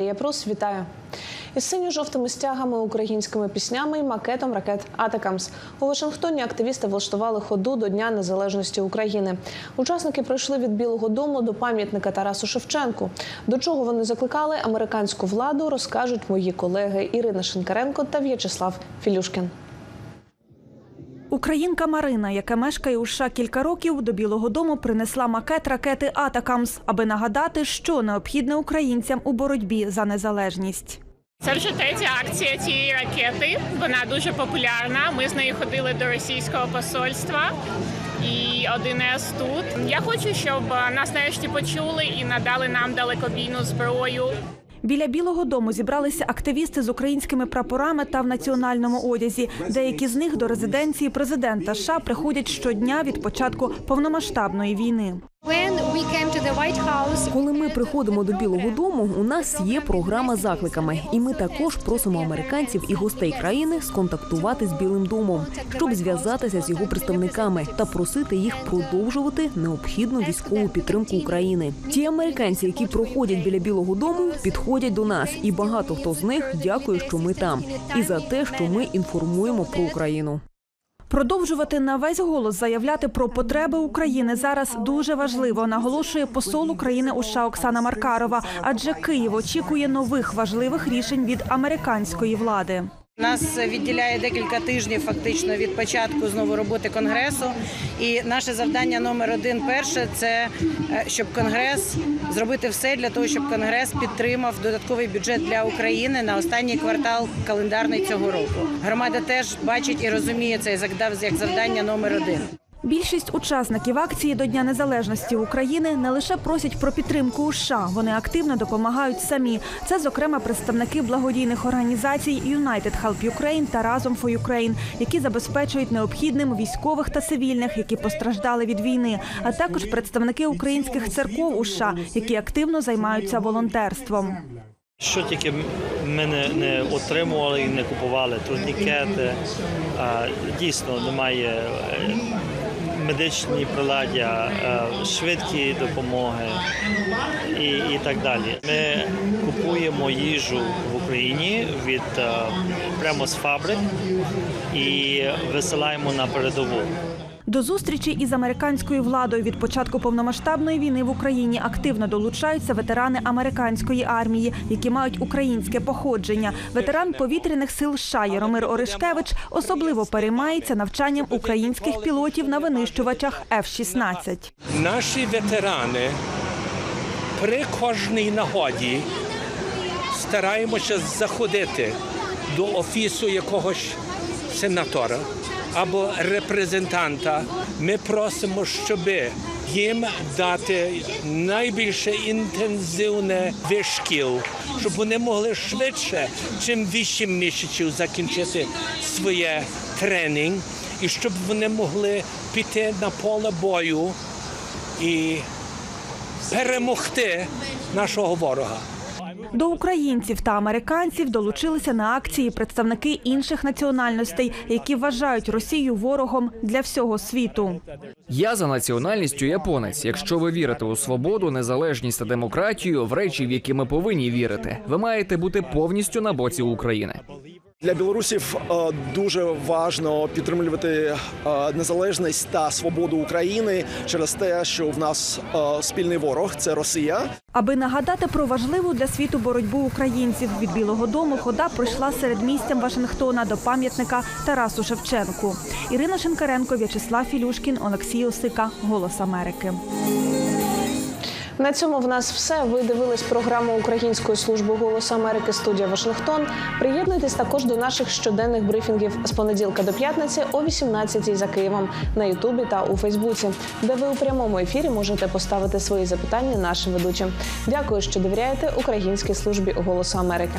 Я прос вітаю із синьо-жовтими стягами, українськими піснями і макетом ракет Атакамс. У Вашингтоні активісти влаштували ходу до Дня Незалежності України. Учасники пройшли від Білого Дому до пам'ятника Тарасу Шевченку. До чого вони закликали американську владу, розкажуть мої колеги Ірина Шинкаренко та В'ячеслав Філюшкін. Українка Марина, яка мешкає у США кілька років, до Білого Дому принесла макет ракети Атакамс, аби нагадати, що необхідне українцям у боротьбі за незалежність. Це вже третя акція цієї ракети. Вона дуже популярна. Ми з нею ходили до російського посольства і 1С тут. Я хочу, щоб нас нарешті почули і надали нам далекобійну зброю. Біля Білого Дому зібралися активісти з українськими прапорами та в національному одязі. Деякі з них до резиденції президента США приходять щодня від початку повномасштабної війни. Коли ми приходимо до Білого Дому, у нас є програма закликами, і ми також просимо американців і гостей країни сконтактувати з Білим домом, щоб зв'язатися з його представниками та просити їх продовжувати необхідну військову підтримку України. Ті американці, які проходять біля Білого Дому, підходять до нас, і багато хто з них дякує, що ми там, і за те, що ми інформуємо про Україну. Продовжувати на весь голос заявляти про потреби України зараз дуже важливо, наголошує посол України у США Оксана Маркарова. Адже Київ очікує нових важливих рішень від американської влади. Нас відділяє декілька тижнів фактично від початку знову роботи конгресу. І наше завдання номер один перше це е, щоб конгрес зробити все для того, щоб конгрес підтримав додатковий бюджет для України на останній квартал календарний цього року. Громада теж бачить і розуміє це як завдання номер один. Більшість учасників акції до Дня Незалежності України не лише просять про підтримку у США, вони активно допомагають самі. Це, зокрема, представники благодійних організацій United Help Ukraine та Разом for Ukraine, які забезпечують необхідним військових та цивільних, які постраждали від війни, а також представники українських церков у США, які активно займаються волонтерством. Що тільки ми не, не отримували і не купували турнікети, дійсно немає е, медичні приладдя, е, швидкі допомоги і, і так далі. Ми купуємо їжу в Україні від е, прямо з фабрик і висилаємо на передову. До зустрічі із американською владою від початку повномасштабної війни в Україні активно долучаються ветерани американської армії, які мають українське походження. Ветеран повітряних сил США Яромир Оришкевич особливо переймається навчанням українських пілотів на винищувачах F-16. Наші ветерани при кожній нагоді стараємося заходити до офісу якогось сенатора або репрезентанта. Ми просимо, щоб їм дати найбільше інтенсивне вишкіл, щоб вони могли швидше, чим 8 місяців закінчити своє тренінг, і щоб вони могли піти на поле бою і перемогти нашого ворога. До українців та американців долучилися на акції представники інших національностей, які вважають Росію ворогом для всього світу. Я за національністю японець. Якщо ви вірите у свободу, незалежність та демократію, в речі, в які ми повинні вірити, ви маєте бути повністю на боці України. Для білорусів е, дуже важливо підтримувати е, незалежність та свободу України через те, що в нас е, спільний ворог це Росія. Аби нагадати про важливу для світу боротьбу українців від Білого Дому, хода пройшла серед місцям Вашингтона до пам'ятника Тарасу Шевченку. Ірина Шинкаренко, В'ячеслав Філюшкін, Олексій Осика, Голос Америки. На цьому в нас все. Ви дивились програму Української служби голосу Америки студія Вашингтон. Приєднуйтесь також до наших щоденних брифінгів з понеділка до п'ятниці о 18 за Києвом на Ютубі та у Фейсбуці, де ви у прямому ефірі можете поставити свої запитання нашим ведучим. Дякую, що довіряєте Українській службі голосу Америки.